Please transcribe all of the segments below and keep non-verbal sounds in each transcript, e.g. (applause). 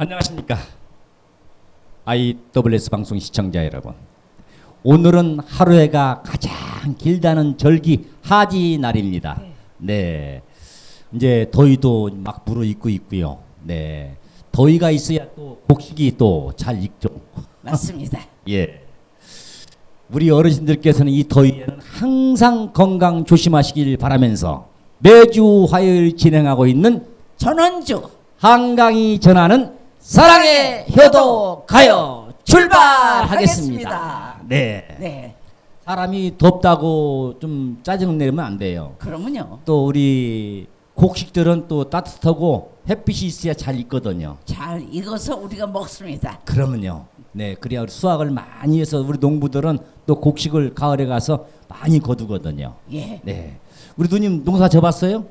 안녕하십니까. IWS 방송 시청자 여러분. 오늘은 하루에가 가장 길다는 절기 하지 날입니다. 네. 이제 더위도 막 불어익고 있고요. 네. 더위가 있어야 또 곡식이 또 잘 익죠. 맞습니다. (laughs) 예. 우리 어르신들께서는 이 더위에는 항상 건강 조심하시길 바라면서 매주 화요일 진행하고 있는 전원주 한강이 전하는 사랑의 효도 가요 출발하겠습니다. 네. 네, 사람이 덥다고 좀 짜증 내면 안 돼요. 그러면요. 또 우리 곡식들은 또 따뜻하고 햇빛이 있어야 잘 익거든요. 잘 익어서 우리가 먹습니다. 그러면요. 네, 그래야 우리 수확을 많이 해서 우리 농부들은 또 곡식을 가을에 가서 많이 거두거든요. 예. 네. 우리 누님 농사 져봤어요?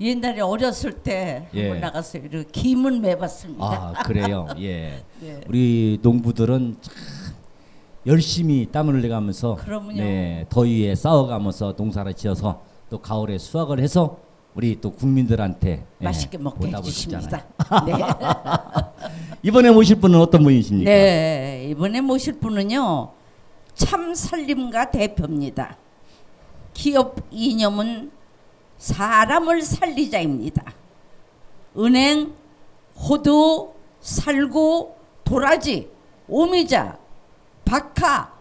옛날에 어렸을 때 예. 한번 나가서 이렇게 김은 매봤습니다. 아, 그래요. (laughs) 예. 네. 우리 농부들은 참 열심히 땀을 흘려가면서 그럼요. 네, 더위에 싸워가면서 농사를 지어서 또 가을에 수확을 해서 우리 또 국민들한테 예, 맛있게 먹게 보답을 해주십니다. 주잖아요. (laughs) 이번에 모실 분은 어떤 분이십니까? 네, 이번에 모실 분은요 참살림가 대표입니다. 기업 이념은 사람을 살리자입니다. 은행, 호두, 살구, 도라지, 오미자, 박하,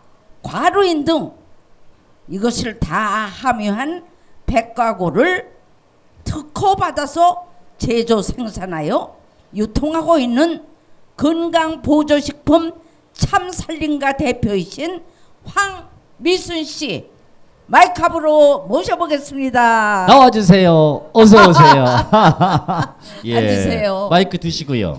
과루인 등 이것을 다 함유한 백과고를 특허받아서 제조 생산하여 유통하고 있는 건강보조식품 참살림가 대표이신 황미순 씨 마이크업으로 모셔보겠습니다. 나와주세요. 어서 오세요. (laughs) 예. 앉으세요. 마이크 드시고요.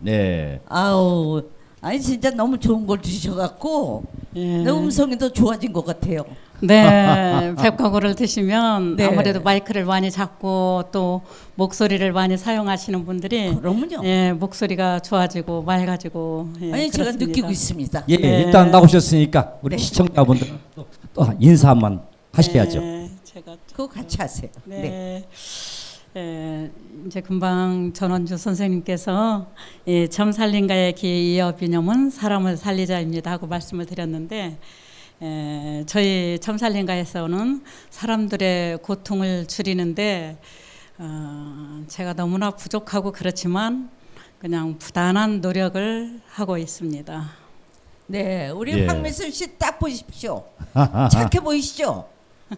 네. 아우, 아니 진짜 너무 좋은 걸 주셔갖고 예. 내 음성이 더 좋아진 것 같아요. 네, (laughs) 백과고를 드시면 네. 아무래도 마이크를 많이 잡고 또 목소리를 많이 사용하시는 분들이 그러면요. 예, 목소리가 좋아지고 맑아지고 예, 아니 제가 그렇습니다. 느끼고 있습니다. 예, 네. 일단 나오셨으니까 우리 네. 시청자분들 또, 또 인사 한번 하셔야죠. 네, 제가 그거 같이 하세요. 네. 네. 예, 이제 금방 전원주 선생님께서 예, 점살림가의 기업 이념은 사람을 살리자입니다 하고 말씀을 드렸는데 에, 저희 점살림가에서는 사람들의 고통을 줄이는데 어, 제가 너무나 부족하고 그렇지만 그냥 부단한 노력을 하고 있습니다. 네, 우리 예. 황미순 씨 딱 보십시오. (laughs) 착해 보이시죠?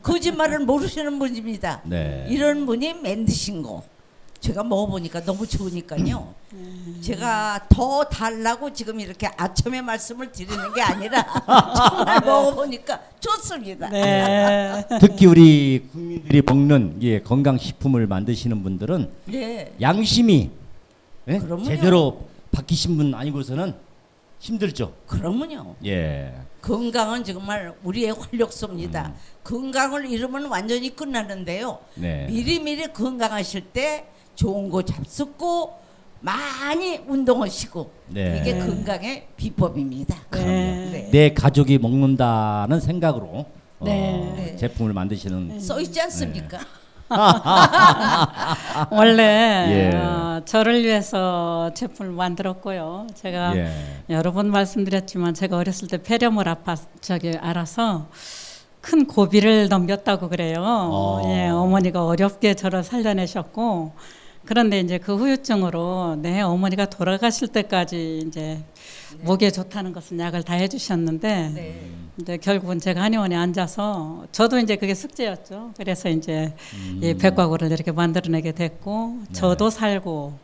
거짓말을 모르시는 분입니다. 네. 이런 분이 만드신 거. 제가 먹어보니까 너무 좋으니까요. 제가 더 달라고 지금 이렇게 아첨의 말씀을 드리는 게 아니라 (laughs) 정말 먹어보니까 좋습니다. 네. (laughs) 특히 우리 국민들이 먹는 예, 건강식품을 만드시는 분들은 네. 양심이 예? 그럼요. 제대로 바뀌신 분 아니고서는 힘들죠. 그러면요. 예. 건강은 정말 우리의 활력소입니다. 건강을 잃으면 완전히 끝나는데요. 네. 미리미리 건강하실 때 좋은 거 잡숫고 많이 운동하시고 네. 이게 건강의 비법입니다. 그럼요. 네. 내 가족이 먹는다는 생각으로 네. 어, 네. 제품을 만드시는 써 있지 않습니까? (laughs) 원래 예. 어, 저를 위해서 제품을 만들었고요. 제가 예. 여러 번 말씀드렸지만 제가 어렸을 때 폐렴을 아파 저기 알아서 큰 고비를 넘겼다고 그래요. 어. 예, 어머니가 어렵게 저를 살려내셨고 그런데 이제 그 후유증으로 내 어머니가 돌아가실 때까지 이제 목에 좋다는 것은 약을 다 해주셨는데 네. 이제 결국은 제가 한의원에 앉아서 저도 이제 그게 숙제였죠. 그래서 이제 음. 이 백과고를 이렇게 만들어내게 됐고 네. 저도 살고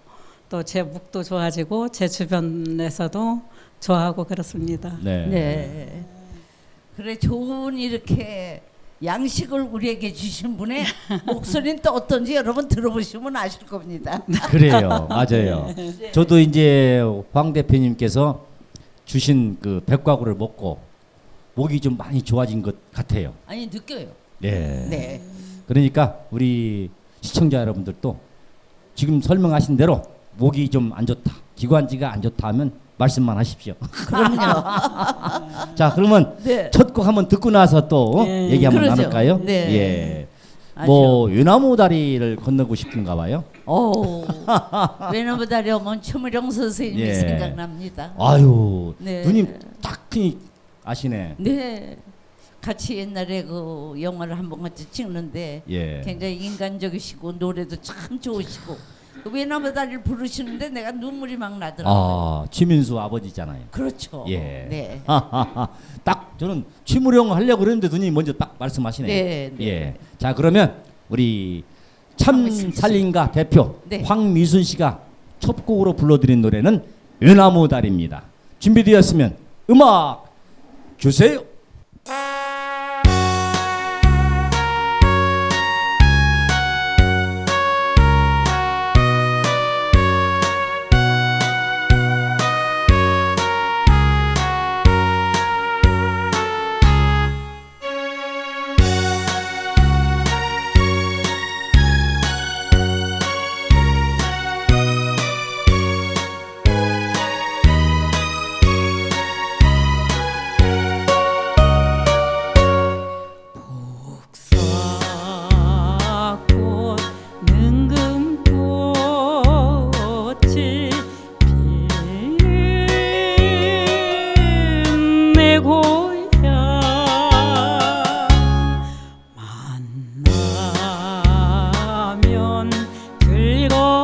또제 목도 좋아지고 제 주변에서도 좋아하고 그렇습니다. 네. 네. 그래 좋은 이렇게 양식을 우리에게 주신 분의 (laughs) 목소리는 또 어떤지 여러분 들어보시면 아실 겁니다. (laughs) 그래요. 맞아요. 저도 이제 황 대표님께서 주신 그 백과구를 먹고 목이 좀 많이 좋아진 것 같아요. 아니 느껴요. 네. 네. 그러니까 우리 시청자 여러분들도 지금 설명하신 대로 목이 좀 안 좋다, 기관지가 안 좋다 하면 말씀만 하십시오. (laughs) 그럼요. (laughs) 자, 그러면 네. 첫 곡 한번 듣고 나서 또 예, 얘기 한번 그러죠. 나눌까요? 네. 예. 아주. 뭐 외나무 다리를 건너고 싶은가 봐요. (laughs) 오, 외나무 다리 오면 최무령 선생님이 예. 생각납니다. 아유, 네. 누님 딱 그- 아시네. 네, 같이 옛날에 그 영화를 한번 같이 찍는데 예. 굉장히 인간적이시고 노래도 참 좋으시고 그 외나무 다리를 부르시는데 내가 눈물이 막 나더라고요. 아, 최민수 아버지잖아요. 그렇죠. 예. 네. (laughs) 딱 저는 취무령 하려고 그랬는데 누님 먼저 딱 말씀하시네. 네, 네. 예. 자 그러면 우리 참 살림가 대표 네. 황미순 씨가 첫 곡으로 불러드린 노래는 외나무 다리입니다. 준비되었으면 음악 주세요. 즐거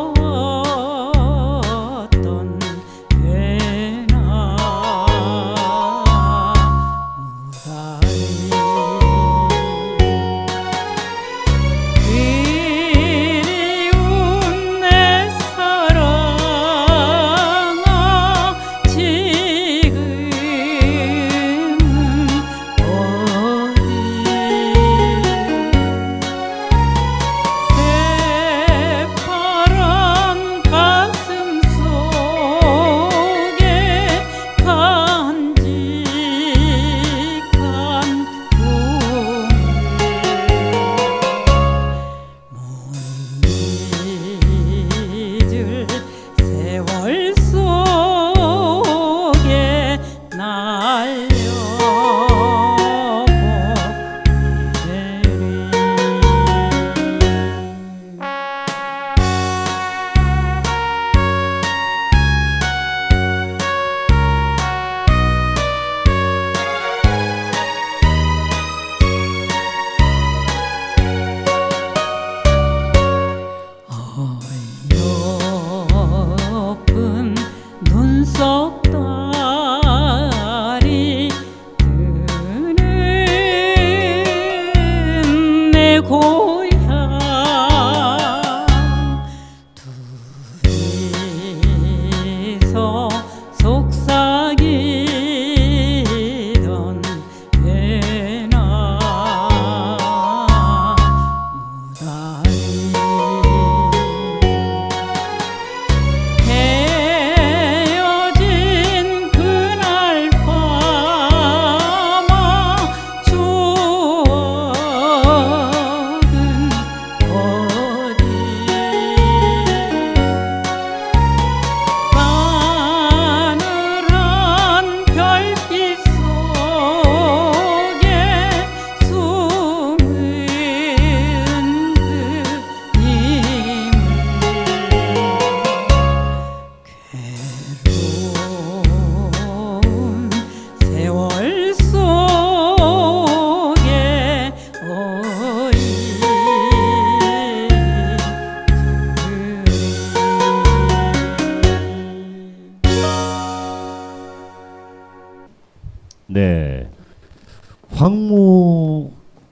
황무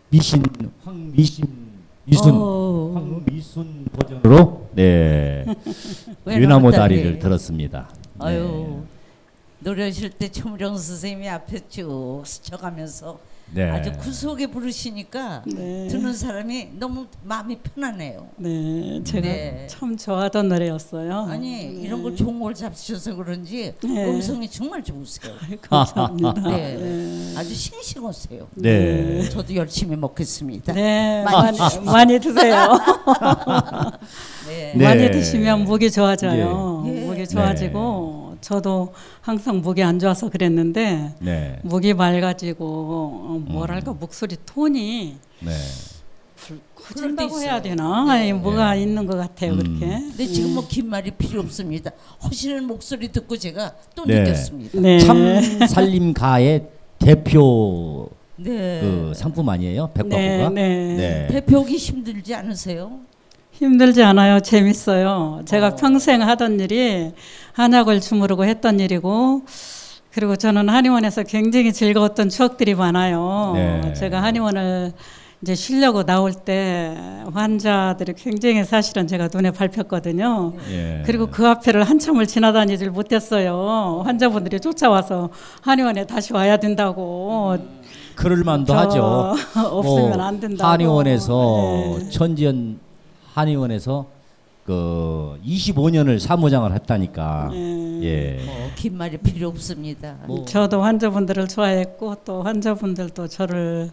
미신 황미신 미순 어. 황미순 버전으로 네 (laughs) 외나무 다리를 들었습니다. 아유 노래하실 때 최무령 선생님이 앞에 쭉 스쳐가면서 네. 아주 구수하게 부르시니까 네. 듣는 사람이 너무 마음이 편하네요. 네, 제가 네. 참 좋아하던 노래였어요. 아니 이런 걸 좋은 걸 잡수셔서 그런지 네. 음성이 정말 좋으세요. 감사합니다. 네. 네. 아주 싱싱하세요. 네. 저도 열심히 먹겠습니다. 네, 많이 많이, 많이 드세요. 네. (laughs) 네. 많이 드시면 목이 좋아져요. 예. 목이 좋아지고 저도 항상 목이 안 좋아서 그랬는데 네. 목이 맑아지고 어, 뭐랄까 목소리 톤이 네. 커진다고 해야 있어요. 되나? 네. 아니, 뭐가 네. 있는 것 같아요, 음. 그렇게. 근데 지금 뭐 긴 말이 필요 없습니다. 허시는 목소리 듣고 제가 또 네. 느꼈습니다. 네. 참 살림가의 대표 네. 그 상품 아니에요? 백과구가? 네, 네. 대표기 힘들지 않으세요? 힘들지 않아요. 재밌어요. 제가 어. 평생 하던 일이 한약을 주무르고 했던 일이고 그리고 저는 한의원에서 굉장히 즐거웠던 추억들이 많아요. 네. 제가 한의원을 이제 쉬려고 나올 때 환자들이 굉장히 사실은 제가 눈에 밟혔거든요. 예. 그리고 그 앞에를 한참을 지나다니질 못했어요. 환자분들이 쫓아와서 한의원에 다시 와야 된다고. 그럴 만도 저 하죠. (laughs) 없으면 뭐 안 된다고. 한의원에서 네. 천지연 한의원에서 그 25년을 사무장을 했다니까. 네. 예. 뭐 긴 말이 필요 없습니다. 뭐 저도 환자분들을 좋아했고 또 환자분들도 저를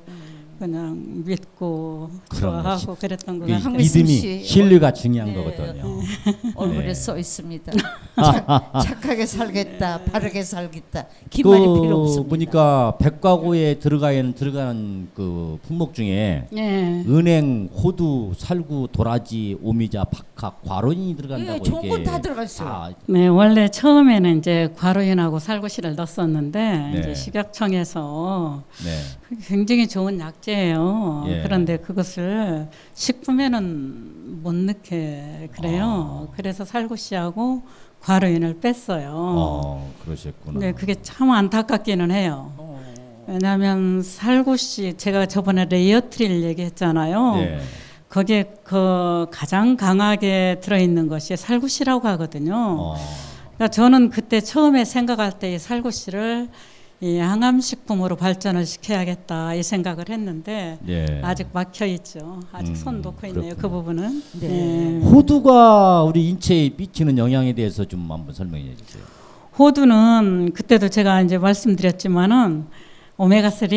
그냥 믿고 그런 좋아하고 그랬던 것이 같아요. 황미순 믿음이 씨. 신뢰가 중요한 네. 거거든요. (laughs) 얼굴에 네. 써 있습니다. (laughs) 착, 착하게 살겠다, 바르게 살겠다. 긴 말이 필요 그 없습니다. 보니까 백과고에 들어가는 들어가는 그 품목 중에 예. 은행, 호두, 살구, 도라지, 오미자, 박 학, 과론이 들어간다고 예, 좋은 이렇게 건다 들어가 있어요. 다 네, 원래 처음에는 이제 과로인하고 살구실을 넣었었는데 네. 이제 식약청에서 네. 굉장히 좋은 약재예요. 예. 그런데 그것을 식품에는 못 넣게 그래요. 아. 그래서 살구씨하고 과로인을 뺐어요. 어, 그러셨구나. 네, 그게 참 안타깝기는 해요. 어. 왜냐하면 살구씨 제가 저번에 레이어트릴 얘기했잖아요. 네. 거기에 그 가장 강하게 들어있는 것이 살구씨라고 하거든요. 어. 그러니까 저는 그때 처음에 생각할 때 이 살구씨를 이 항암식품으로 발전을 시켜야겠다 이 생각을 했는데 네. 아직 막혀 있죠. 아직 음, 손 놓고 있네요. 그 그렇군요. 부분은. 네. 네. 호두가 우리 인체에 미치는 영향에 대해서 좀 한번 설명해 주세요. 호두는 그때도 제가 이제 말씀드렸지만은 오메가 3,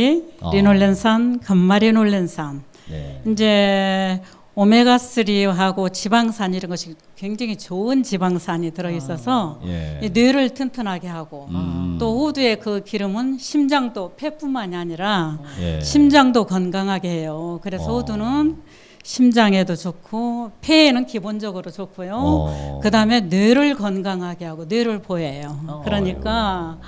어. 리놀렌산, 감마리놀렌산 네. 이제 오메가 3하고 지방산 이런 것이 굉장히 좋은 지방산이 들어 있어서 예. 이 뇌를 튼튼하게 하고 음. 또 호두의 그 기름은 심장도 폐뿐만이 아니라 예. 심장도 건강하게 해요. 그래서 어. 호두는 심장에도 좋고 폐에는 기본적으로 좋고요. 어. 그다음에 뇌를 건강하게 하고 뇌를 보여요. 어. 그러니까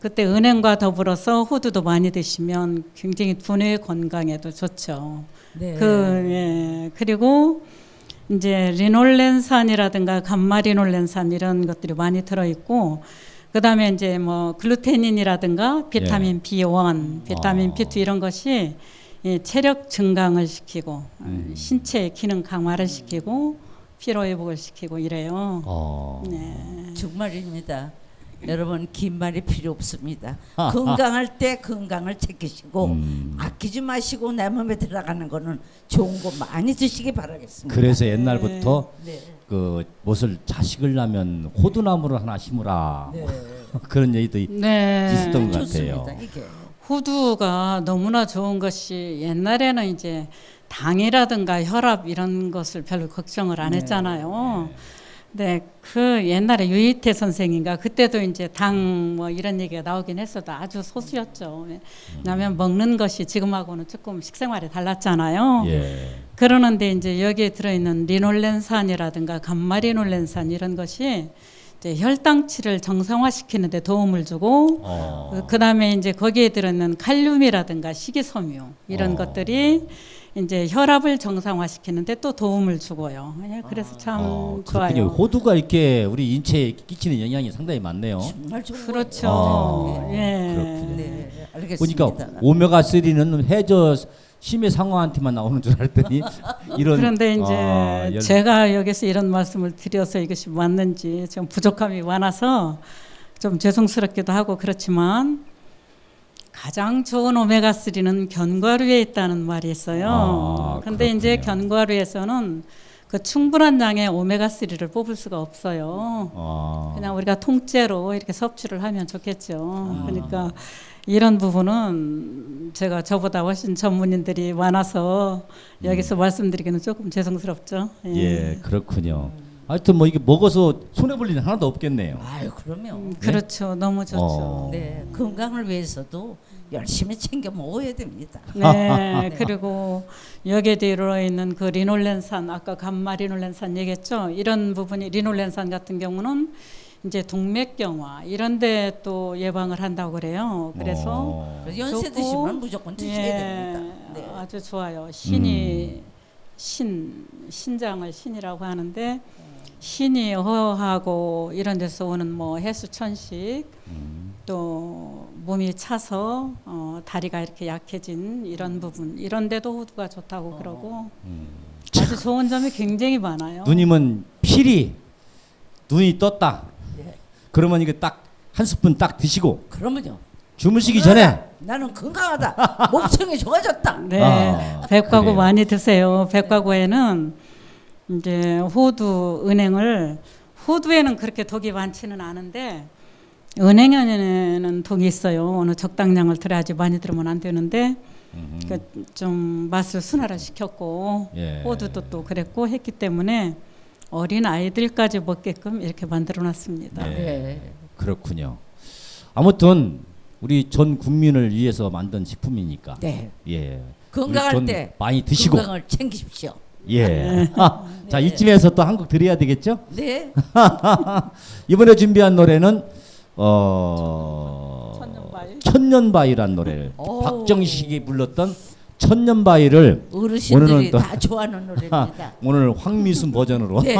그때 은행과 더불어서 호두도 많이 드시면 굉장히 두뇌 건강에도 좋죠. 네. 그 예. 그리고 이제 리놀렌산이라든가 감마리놀렌산 이런 것들이 많이 들어 있고 그다음에 이제 뭐 글루테닌이라든가 비타민 B1, 비타민 어. B2 이런 것이 이 체력 증강을 시키고 음. 신체의 기능 강화를 시키고 피로 회복을 시키고 이래요. 어. 네. 정말입니다. 여러분 긴 말이 필요 없습니다. 건강할 때 건강을 챙기시고 음. 아끼지 마시고 내 몸에 들어가는 거는 좋은 거 많이 드시기 바라겠습니다. 그래서 옛날부터 네. 그 무엇을 자식을 낳으면 호두나무를 하나 심으라 네. (laughs) 그런 얘기도 있- 네. 있었던 것 좋습니다. 같아요. 이게 호두가 너무나 좋은 것이 옛날에는 이제 당이라든가 혈압 이런 것을 별로 걱정을 안 네. 했잖아요. 네, 그 옛날에 유이태 선생인가 그때도 이제 당 뭐 이런 얘기가 나오긴 했어도 아주 소수였죠. 왜냐하면 먹는 것이 지금하고는 조금 식생활이 달랐잖아요. 예. 그러는데 이제 여기에 들어있는 리놀렌산이라든가 감마리놀렌산 이런 것이 이제 혈당치를 정상화시키는데 도움을 주고 어. 그 다음에 이제 거기에 들어있는 칼륨이라든가 식이섬유 이런 어. 것들이 이제 혈압을 정상화시키는데 또 도움을 주고요. 예, 그래서 참 어, 그렇군요. 좋아요. 호두가 이렇게 우리 인체에 끼치는 영향이 상당히 많네요. 정말 좋은 그렇죠. 어, 예. 그렇군요. 네, 알겠습니다. 보니까 오메가 3는 해저 심해 상어한테만 나오는 줄 알았더니 (laughs) 이런 그런데 이제 아, 열- 제가 여기서 이런 말씀을 드려서 이것이 맞는지 좀 부족함이 많아서 좀 죄송스럽기도 하고 그렇지만 가장 좋은 오메가 3는 견과류에 있다는 말이 있어요. 아, 근데 이제 그렇군요. 견과류에서는 그 충분한 양의 오메가 3를 뽑을 수가 없어요. 어, 그냥 우리가 통째로 이렇게 섭취를 하면 좋겠죠. 아. 그러니까 이런 부분은 제가 저보다 훨씬 전문인들이 많아서 여기서 말씀드리기는 조금 죄송스럽죠. 예, 그렇군요. 하여튼 뭐 이게 먹어서 손해 볼 일은 하나도 없겠네요. 아유 그러면 음, 그렇죠. 너무 좋죠. 어. 네 건강을 위해서도 열심히 챙겨 먹어야 됩니다. 네, 그리고 여기에 들어 있는 그 리놀렌산 아까 감마 리놀렌산 얘기했죠. 이런 부분이 리놀렌산 같은 경우는 이제 동맥경화 이런 데 또 예방을 한다고 그래요. 그래서 어. 연세 좋고, 드시면 무조건 드셔야 예, 됩니다. 네. 아주 좋아요. 신이 신 신장을 신이라고 하는데 신이 허하고 이런 데서 오는 뭐 해수천식 또 몸이 차서 어, 다리가 이렇게 약해진 이런 부분 이런 데도 호두가 좋다고 그러고 아주 좋은 점이 굉장히 많아요. 누님은 필히 눈이 떴다. 네. 그러면 이거 딱 한 스푼 딱 드시고 그러면요. 주무시기 전에 나는 건강하다. 몸청이 좋아졌다. 네, 아, 백과구 그래요. 많이 드세요. 백과구에는 이제 호두, 은행을 호두에는 그렇게 독이 많지는 않은데 은행에는 독이 있어요. 어느 적당량을 들어야지 많이 들으면 안 되는데 그 좀 맛을 순화를 시켰고 예. 호두도 또 그랬고 했기 때문에 어린 아이들까지 먹게끔 이렇게 만들어놨습니다. 네. 네. 그렇군요. 아무튼 우리 전 국민을 위해서 만든 식품이니까 네. 예 건강할 때 많이 드시고 건강을 챙기십시오. 예. (laughs) 자 이쯤에서 또 한곡 드려야 되겠죠? 네. (laughs) 이번에 준비한 노래는 어 천년바위. 천년바위란 노래를 오. 박정식이 불렀던 천년바위를 어르신들이 오늘은 또- 다 좋아하는 노래입니다. (laughs) 오늘 황미순 버전으로 네.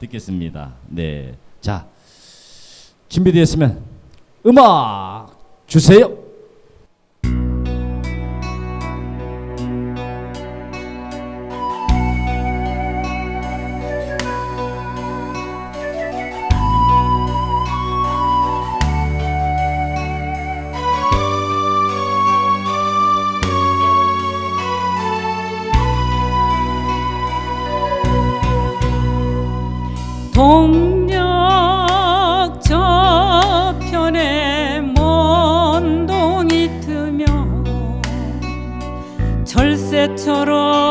듣겠습니다. 네. 자, 준비되었으면 음악 주세요. 동력 저편에 먼동이 트며 절새처럼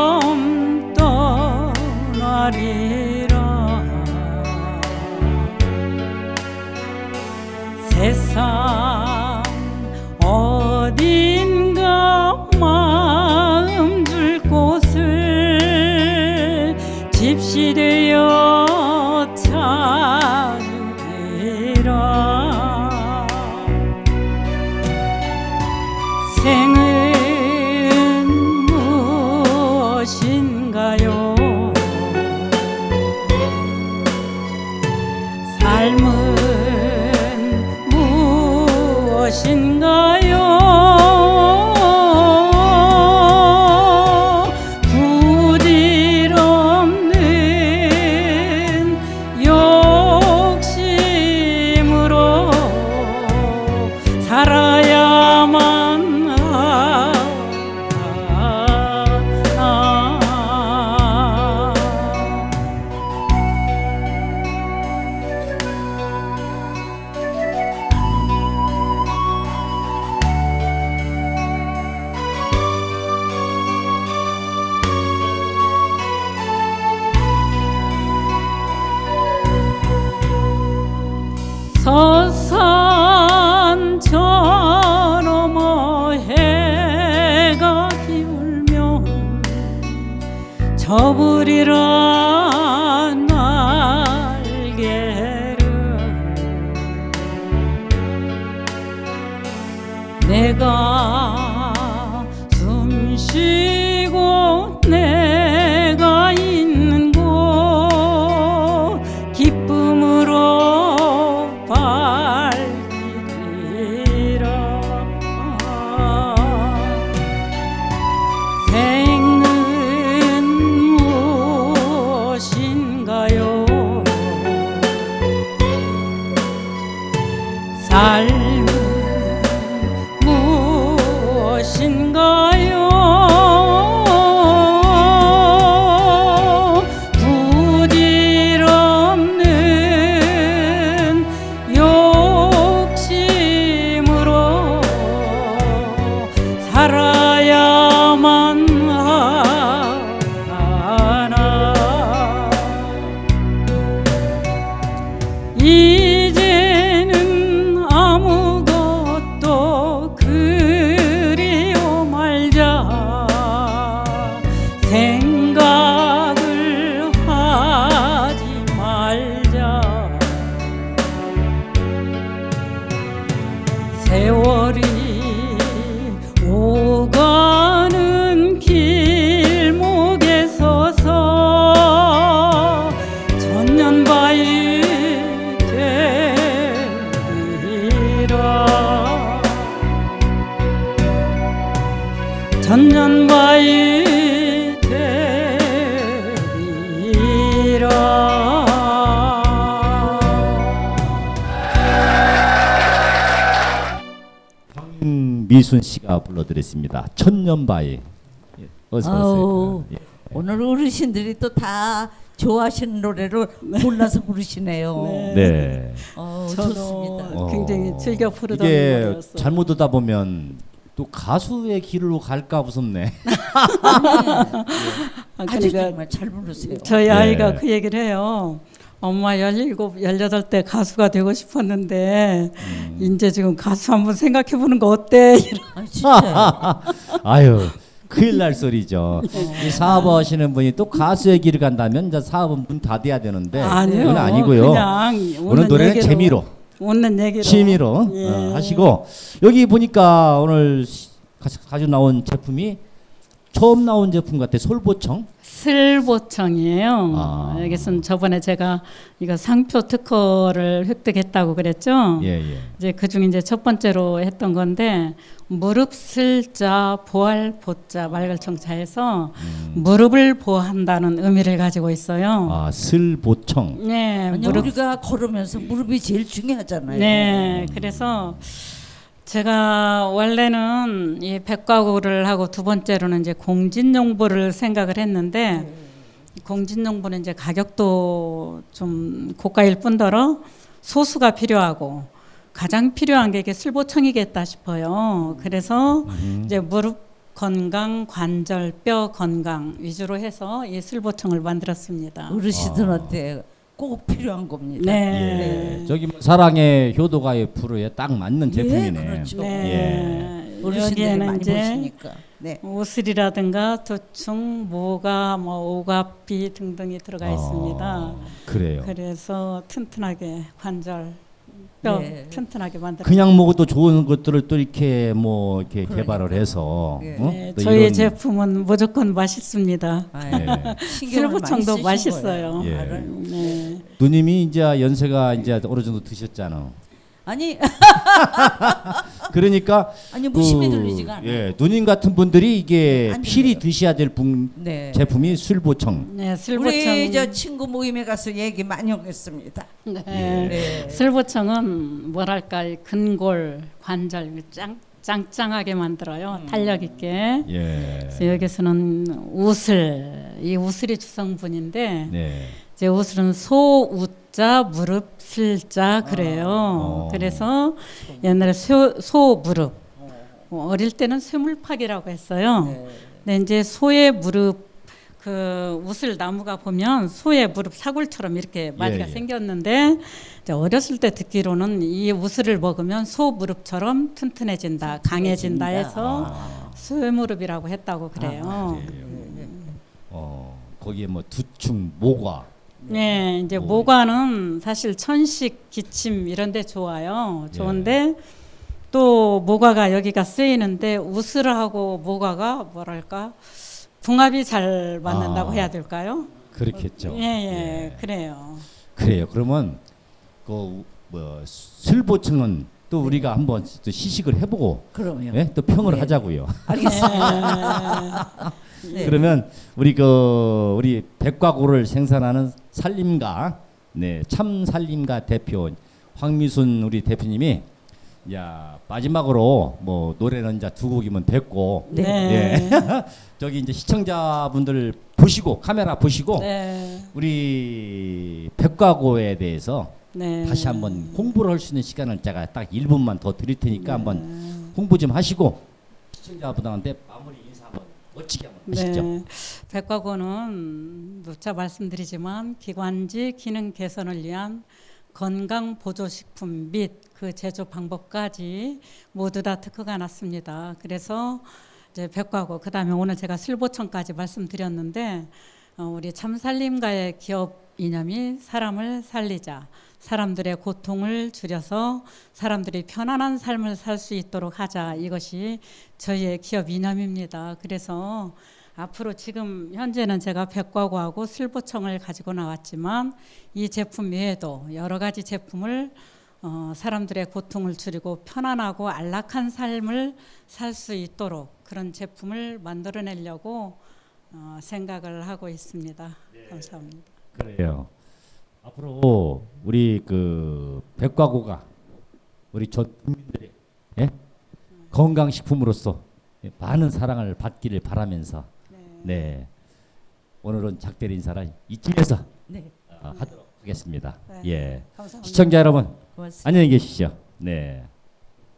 삶은 무엇인가요? 접으 황미순 씨가 불러드렸습니다. 천년바위. 예, 어서 아우, 오세요. 예. 오늘 어르신들이 또 다 좋아하시는 노래를 골라서 부르시네요. (laughs) 네. 어, 저도 좋습니다. 어, 굉장히 즐겨 부르던 이게 노래였어요. 잘못 듣다 보면 또 가수의 길로 갈까 무섭네. (laughs) 아, 아주 그러니까 정말 잘 부르세요. 저희 예. 아이가 그 얘기를 해요. 엄마 17, 18때 가수가 되고 싶었는데 음. 이제 지금 가수 한번 생각해 보는 거 어때? (laughs) 아, 진짜. (laughs) 아유 큰일 날 소리죠. 네. 이 사업하시는 분이 또 가수의 길을 간다면 이제 사업은 문 닫아야 되는데 아니요. 그건 아니고요. 그냥 오늘 노래는 얘기로, 재미로 웃는 얘기로 취미로 예. 어, 하시고 여기 보니까 오늘 가지고 나온 제품이 처음 나온 제품 같아 솔보청. 슬보청이에요. 아. 여기서는 저번에 제가 이거 상표 특허를 획득했다고 그랬죠. 예 예. 이제 그 중에 이제 첫 번째로 했던 건데 무릎 슬자 보할 보자 말걸청자에서 무릎을 보한다는 의미를 가지고 있어요. 아 슬보청. 네, 아니 무릎 우리가 걸으면서 무릎이 제일 중요하잖아요. 네, 그래서 제가 원래는 이 백과구를 하고 두 번째로는 이제 공진용보를 생각을 했는데 공진용보는 이제 가격도 좀 고가일 뿐더러 소수가 필요하고 가장 필요한 게 이게 슬보청이겠다 싶어요. 그래서 이제 무릎 건강, 관절, 뼈 건강 위주로 해서 이 슬보청을 만들었습니다. 어르신들한테 꼭 필요한 겁니다. 네. 예. 저기 뭐 사랑의 효도가의 프로에 딱 맞는 제품이네. 예, 그렇죠. 네. 어르신들이 여기에는 많이 이제 보시니까. 네. 우슬이라든가 도충, 모가, 뭐 오가피 등등이 들어가 있습니다. 아, 그래요. 그래서 튼튼하게 관절, 뼈 네. 튼튼하게 만들어. 그냥 먹어도 좋은 것들을 또 이렇게 뭐 이렇게 그러니까요. 개발을 해서 예. 어? 네, 또 저희 이런- 제품은 무조건 맛있습니다. 아, 예. 신경을 많이 슬보청도 쓰신 맛있어요. 거예요. 예. 알아요. 네. 누님이 이제 연세가 이제 어느 정도 드셨잖아. 아니 (laughs) (laughs) 그러니까 아니 무심히 그, 들리지가 않아요. 예, 누님 같은 분들이 이게 안 필히 들려요. 드셔야 될 분, 네. 제품이 술보청. 네, 슬보청. 우리 저 친구 모임에 가서 얘기 많이 하겠습니다. 네. 네. 슬보청은 뭐랄까 이 근골 관절 짱 짱짱하게 만들어요. 탄력 있게. 예. 그래서 여기서는 우슬 이 우슬이 주성분인데 네. 이제 우슬은 소우 자 무릎 슬자 그래요. 어. 그래서 옛날에 소, 소 무릎 어, 어릴 때는 쇠물팍이라고 했어요. 네. 근데 이제 소의 무릎 그 우슬 나무가 보면 소의 무릎 사골처럼 이렇게 마디가 예. 생겼는데 이제 어렸을 때 듣기로는 이 우슬을 먹으면 소 무릎처럼 튼튼해진다, 강해진다 해서 아, 쇠 무릎이라고 했다고 그래요. 그래요. 어, 거기에 뭐 두충, 모과. 네, 이제 오. 모과는 사실 천식, 기침 이런 데 좋아요. 예. 좋은데 또 모과가 여기가 쓰이는데 우슬하고 모과가 뭐랄까 궁합이 잘 맞는다고 아. 해야 될까요? 그렇겠죠. 예, 예, 그래요. 그래요. 그러면 그뭐 술보청은 또 우리가 한번 또 시식을 해보고 그럼요. 예? 또 평을 네. 하자고요. 알겠습니다. (laughs) 네. 그러면 우리 그 우리 백과고를 생산하는 살림가 네 참 살림가 대표 황미순 우리 대표님이 야 마지막으로 뭐 노래는 이제 두 곡이면 됐고 네. 예. (laughs) 저기 이제 시청자분들 보시고 카메라 보시고 네. 우리 백과고에 대해서 네. 다시 한번 홍보를 할 수 있는 시간을 제가 딱 1분만 더 드릴 네. 테니까 한번 홍보 좀 하시고 시청자분들한테 멋지게 한번 하시죠. 네. 백과고는 누차 말씀드리지만 기관지 기능 개선을 위한 건강 보조 식품 및 그 제조 방법까지 모두 다 특허가 났습니다. 그래서 이제 백과고 그다음에 오늘 제가 슬보청까지 말씀드렸는데 어, 우리 참살림가의 기업 이념이 사람을 살리자. 사람들의 고통을 줄여서 사람들이 편안한 삶을 살 수 있도록 하자. 이것이 저희의 기업 이념입니다. 그래서 앞으로 지금 현재는 제가 백과고하고 슬보청을 가지고 나왔지만 이 제품 외에도 여러 가지 제품을 어, 사람들의 고통을 줄이고 편안하고 안락한 삶을 살 수 있도록 그런 제품을 만들어내려고 어, 생각을 하고 있습니다. 감사합니다. 그래요. 앞으로 우리 그 백과고가 우리 전 국민들의 예? 건강 식품으로서 많은 사랑을 받기를 바라면서 네 오늘은 작별 인사를 이쯤에서 네, 어, 하도록 하겠습니다. 네. 예 감사합니다. 시청자 여러분 고맙습니다. 안녕히 계십시오. 네.